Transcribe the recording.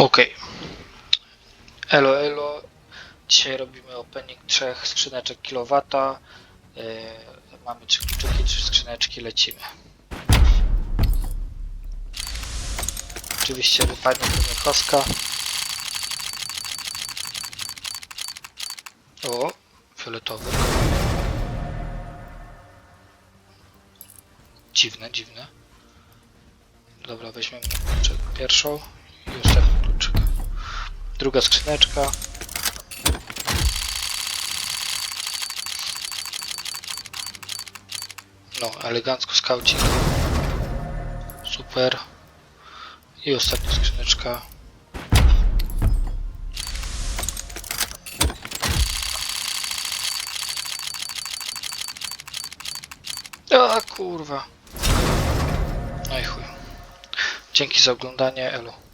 Okej. Elo, elo. Dzisiaj robimy opening trzech skrzyneczek kilowata. Yy, mamy trzy kluczyki, trzy skrzyneczki, lecimy. Oczywiście wypadnie pewnie koska. O, fioletowy. Dziwne, dziwne. Dobra, weźmiemy pierwszą i kluczyk. Druga skrzyneczka. No, elegancko skaucik. Super. I ostatnia skrzyneczka. A kurwa. No i chuj. Dzięki za oglądanie, elo.